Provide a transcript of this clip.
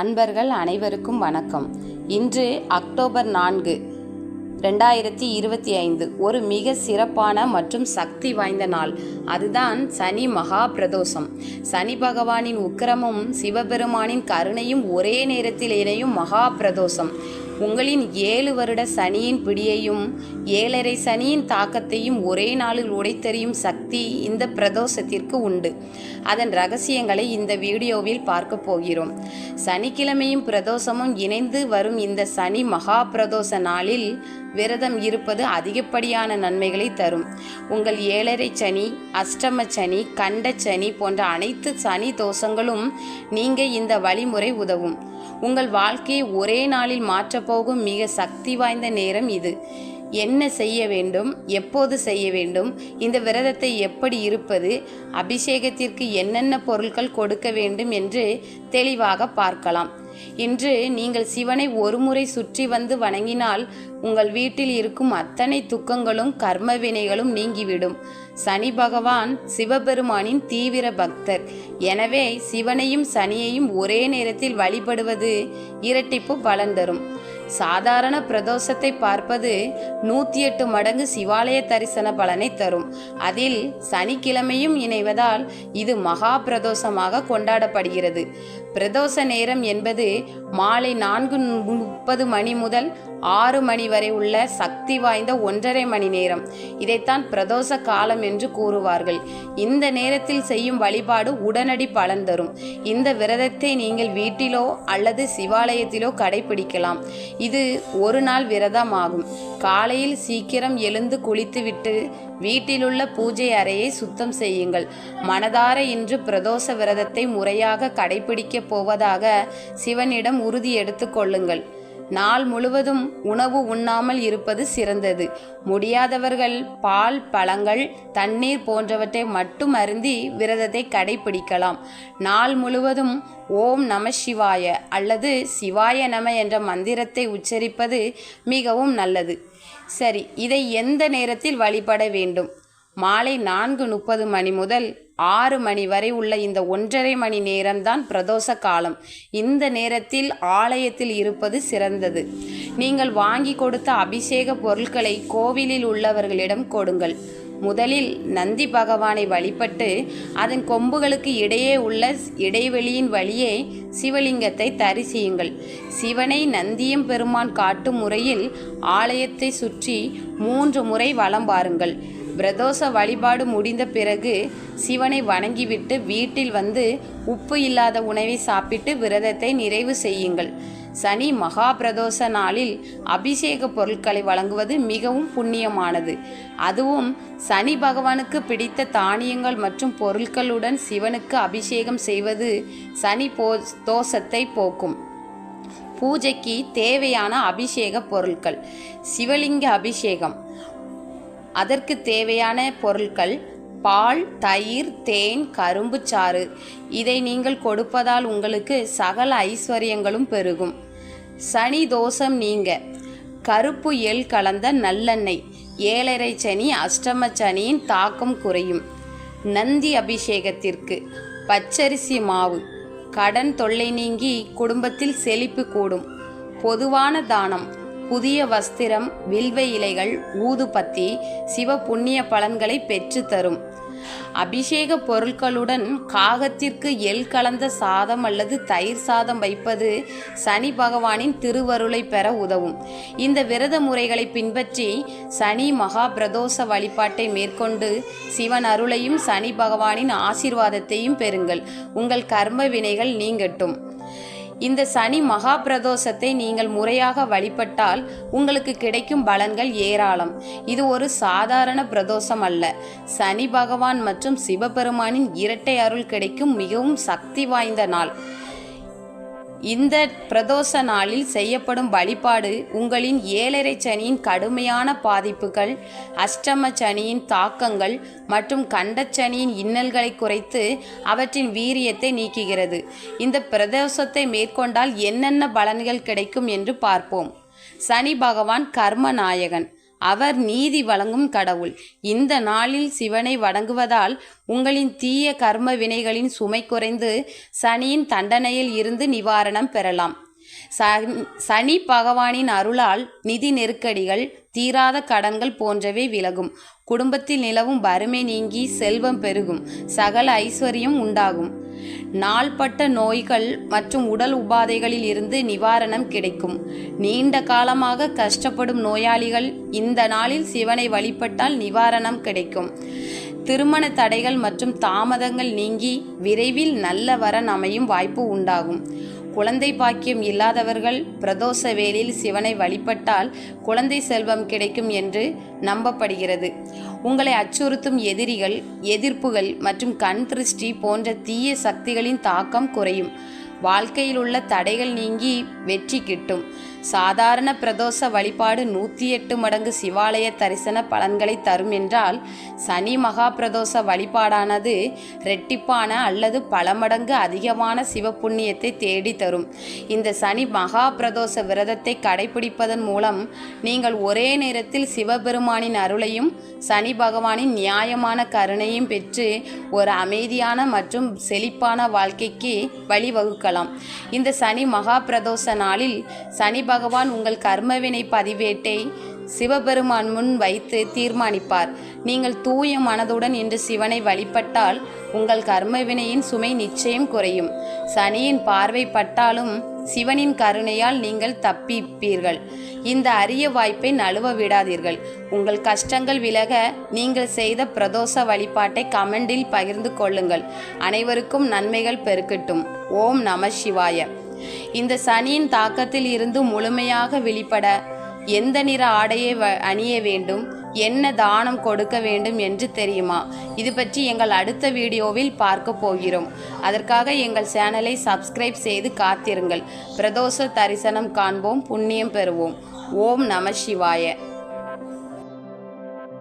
அன்பர்கள் அனைவருக்கும் வணக்கம். இன்று அக்டோபர் நான்கு ரெண்டாயிரத்தி இருபத்தி ஐந்து ஒரு மிக சிறப்பான மற்றும் சக்தி வாய்ந்த நாள். அதுதான் சனி மகா பிரதோஷம். சனி பகவானின் உக்கிரமும் சிவபெருமானின் கருணையும் ஒரே நேரத்தில் இணையும் மகா பிரதோஷம். உங்களின் ஏழு வருட சனியின் பிடியையும் ஏழரை சனியின் தாக்கத்தையும் ஒரே நாளில் உடைத்தெறியும் சக்தி இந்த பிரதோஷத்திற்கு உண்டு. அதன் ரகசியங்களை இந்த வீடியோவில் பார்க்க போகிறோம். சனிக்கிழமையும் பிரதோஷமும் இணைந்து வரும் இந்த சனி மகா பிரதோஷ நாளில் விரதம் இருப்பது அதிகப்படியான நன்மைகளை தரும். உங்கள் ஏழரை சனி அஷ்டம சனி கண்ட சனி போன்ற அனைத்து சனி தோஷங்களும் நீங்க இந்த வழிமுறை உதவும். உங்கள் வாழ்க்கையை ஒரே நாளில் மாற்ற போகும் மிக சக்தி வாய்ந்த நேரம் இது. என்ன செய்ய வேண்டும்? எப்போது செய்ய வேண்டும்? இந்த விரதத்தை எப்படி இருப்பது? அபிஷேகத்திற்கு என்னென்ன பொருட்கள் கொடுக்க வேண்டும் என்று தெளிவாக பார்க்கலாம். இன்று நீங்கள் சிவனை ஒருமுறை சுற்றி வந்து வணங்கினால் உங்கள் வீட்டில் இருக்கும் அத்தனை துக்கங்களும் கர்ம வினைகளும் நீங்கிவிடும். சனி பகவான் சிவபெருமானின் தீவிர பக்தர். எனவே சிவனையும் சனியையும் ஒரே நேரத்தில் வழிபடுவது இரட்டிப்பு பலன் தரும். சாதாரண பிரதோஷத்தை பார்ப்பது நூற்றி எட்டு மடங்கு சிவாலய தரிசன பலனை தரும். அதில் சனிக்கிழமையும் இணைவதால் இது மகா பிரதோஷமாக கொண்டாடப்படுகிறது. பிரதோஷ நேரம் என்பது மாலை நான்கு முப்பது மணி முதல் ஆறு மணி வரை உள்ள சக்தி வாய்ந்த ஒன்றரை மணி நேரம். இதைத்தான் பிரதோஷ காலம் என்று கூறுவார்கள். இந்த நேரத்தில் செய்யும் வழிபாடு உடனடி பலன் தரும். இந்த விரதத்தை நீங்கள் வீட்டிலோ அல்லது சிவாலயத்திலோ கடைபிடிக்கலாம். இது ஒரு நாள் விரதமாகும். காலையில் சீக்கிரம் எழுந்து குளித்துவிட்டு வீட்டிலுள்ள பூஜை அறையை சுத்தம் செய்யுங்கள். மனதார இன்று பிரதோஷ விரதத்தை முறையாக கடைபிடிக்கப் போவதாக சிவனிடம் உறுதி எடுத்துக்கொள்ளுங்கள் நாள் முழுவதும் உணவு உண்ணாமல் இருப்பது சிறந்தது. முடியாதவர்கள் பால் பழங்கள் தண்ணீர் போன்றவற்றை மட்டும் அருந்தி விரதத்தை கடைபிடிக்கலாம் நாள் முழுவதும் ஓம் நம சிவாய அல்லது சிவாய நம என்ற மந்திரத்தை உச்சரிப்பது மிகவும் நல்லது. சரி இதை எந்த நேரத்தில் வழிபட வேண்டும்? மாலை நான்கு முப்பது மணி முதல் ஆறு மணி வரை உள்ள இந்த ஒன்றரை மணி நேரம்தான் பிரதோஷ காலம். இந்த நேரத்தில் ஆலயத்தில் இருப்பது சிறந்தது. நீங்கள் வாங்கி கொடுத்த அபிஷேக பொருட்களை கோவிலில் உள்ளவர்களிடம் கொடுங்கள். முதலில் நந்தி பகவானை வழிபட்டு அதன் கொம்புகளுக்கு இடையே உள்ள இடைவெளியின் வழியே சிவலிங்கத்தை தரிசியுங்கள். சிவனை நந்தியம் பெருமான் காட்டும் முறையில் ஆலயத்தை சுற்றி மூன்று முறை வலம் பாருங்கள் பிரதோஷ வழிபாடு முடிந்த பிறகு சிவனை வணங்கிவிட்டு வீட்டில் வந்து உப்பு இல்லாத உணவை சாப்பிட்டு விரதத்தை நிறைவு செய்யுங்கள். சனி மகா பிரதோஷ நாளில் அபிஷேக பொருட்களை வழங்குவது மிகவும் புண்ணியமானது. அதுவும் சனி பகவானுக்கு பிடித்த தானியங்கள் மற்றும் பொருட்களுடன் சிவனுக்கு அபிஷேகம் செய்வது சனி போ தோஷத்தை போக்கும். பூஜைக்கு தேவையான அபிஷேக பொருட்கள். சிவலிங்க அபிஷேகம். அதற்கு தேவையான பொருட்கள் பால் தயிர் தேன் கரும்பு சாறு. இதை நீங்கள் கொடுப்பதால் உங்களுக்கு சகல ஐஸ்வர்யங்களும் பெருகும். சனி தோஷம் நீங்க. கருப்பு எல் கலந்த நல்லெண்ணெய். ஏழரை சனி அஷ்டம சனியின் தாக்கம் குறையும். நந்தி அபிஷேகத்திற்கு. பச்சரிசி மாவு. கடன் தொல்லை நீங்கி குடும்பத்தில் செழிப்பு கூடும். பொதுவான தானம். புதிய வஸ்திரம் வில்வ இலைகள் ஊதுபத்தி சிவ புண்ணிய பலன்களை பெற்று தரும். அபிஷேக பொருட்களுடன் காகத்திற்கு எள் கலந்த சாதம் அல்லது தயிர் சாதம் வைப்பது சனி பகவானின் திருவருளை பெற உதவும். இந்த விரத முறைகளை பின்பற்றி சனி மகா பிரதோஷ வழிபாட்டை மேற்கொண்டு சிவன் அருளையும் சனி பகவானின் ஆசிர்வாதத்தையும் பெறுங்கள். உங்கள் கர்ம வினைகள் நீங்கட்டும். இந்த சனி மகா பிரதோஷத்தை நீங்கள் முறையாக வழிபட்டால் உங்களுக்கு கிடைக்கும் பலன்கள் ஏராளம். இது ஒரு சாதாரண பிரதோஷம் அல்ல. சனி பகவான் மற்றும் சிவபெருமானின் இரட்டை அருள் கிடைக்கும் மிகவும் சக்தி வாய்ந்த நாள். இந்த பிரதோஷ நாளில் செய்யப்படும் வழிபாடு உங்களின் ஏழரை சனியின் கடுமையான பாதிப்புகள் அஷ்டம சனியின் தாக்கங்கள் மற்றும் கண்டச்சனியின் இன்னல்களை குறைத்து அவற்றின் வீரியத்தை நீக்குகிறது. இந்த பிரதோஷத்தை மேற்கொண்டால் என்னென்ன பலன்கள் கிடைக்கும் என்று பார்ப்போம். சனி பகவான் கர்மநாயகன். அவர் நீதி வழங்கும் கடவுள். இந்த நாளில் சிவனை வணங்குவதால் உங்களின் தீய கர்ம வினைகளின் சுமை குறைந்து சனியின் தண்டனையில் இருந்து நிவாரணம் பெறலாம். சனி சனி பகவானின் அருளால் நிதி நெருக்கடிகள் தீராத கடன்கள் போன்றவை விலகும். குடும்பத்தில் நிலவும் வறுமை நீங்கி செல்வம் பெருகும். சகல ஐஸ்வர்யம் உண்டாகும். நாள்பட்ட நோய்கள் மற்றும் உடல் உபாதைகளில் இருந்து நிவாரணம் கிடைக்கும். நீண்ட காலமாக கஷ்டப்படும் நோயாளிகள் இந்த நாளில் சிவனை வழிபட்டால் நிவாரணம் கிடைக்கும். திருமண தடைகள் மற்றும் தாமதங்கள் நீங்கி விரைவில் நல்ல வரன் அமையும் வாய்ப்பு உண்டாகும். குழந்தை பாக்கியம் இல்லாதவர்கள் பிரதோஷ வேலில் சிவனை வழிபட்டால் குழந்தை செல்வம் கிடைக்கும் என்று நம்பப்படுகிறது. உங்களை அச்சுறுத்தும் எதிரிகள் எதிர்ப்புகள் மற்றும் கண் திருஷ்டி போன்ற தீய சக்திகளின் தாக்கம் குறையும். வாழ்க்கையில் உள்ள தடைகள் நீங்கி வெற்றி கிட்டும். சாதாரண பிரதோஷ வழிபாடு நூற்றி எட்டு மடங்கு சிவாலய தரிசன பலன்களை தரும் என்றால் சனி மகா பிரதோஷ வழிபாடானது ரெட்டிப்பான அல்லது பல மடங்கு அதிகமான சிவப்புண்ணியத்தை தேடி தரும். இந்த சனி மகா பிரதோஷ விரதத்தை கடைபிடிப்பதன் மூலம் நீங்கள் ஒரே நேரத்தில் சிவபெருமானின் அருளையும் சனி பகவானின் நியாயமான கருணையும் பெற்று ஒரு அமைதியான மற்றும் செழிப்பான வாழ்க்கைக்கு இருக்கலாம் இந்த சனி மகா பிரதோஷ நாளில் சனி பகவான் உங்கள் கர்மவினை பதிவேட்டை சிவபெருமான் முன் வைத்து தீர்மானிப்பார். நீங்கள் தூய மனதுடன் இன்று சிவனை வழிபட்டால் உங்கள் கர்மவினையின் சுமை நிச்சயம் குறையும். சனியின் பார்வை பட்டாலும் சிவனின் கருணையால் நீங்கள் தப்பிப்பீர்கள். இந்த அரிய வாய்ப்பை நழுவ விடாதீர்கள். உங்கள் கஷ்டங்கள் விலக நீங்கள் செய்த பிரதோஷ வழிபாட்டை கமெண்டில் பகிர்ந்து கொள்ளுங்கள். அனைவருக்கும் நன்மைகள் பெருக்கட்டும். ஓம் நம சிவாய. இந்த சனியின் தாக்கத்தில் இருந்து முழுமையாக வெளிப்பட எந்த நிற ஆடையை வ- அணிய வேண்டும் என்ன தானம் கொடுக்க வேண்டும் என்று தெரியுமா? இது பற்றி எங்கள் அடுத்த வீடியோவில் பார்க்க போகிறோம். அதற்காக எங்கள் சேனலை சப்ஸ்கிரைப் செய்து காத்திருங்கள். பிரதோஷ தரிசனம் காண்போம் புண்ணியம் பெறுவோம். ஓம் நம சிவாய.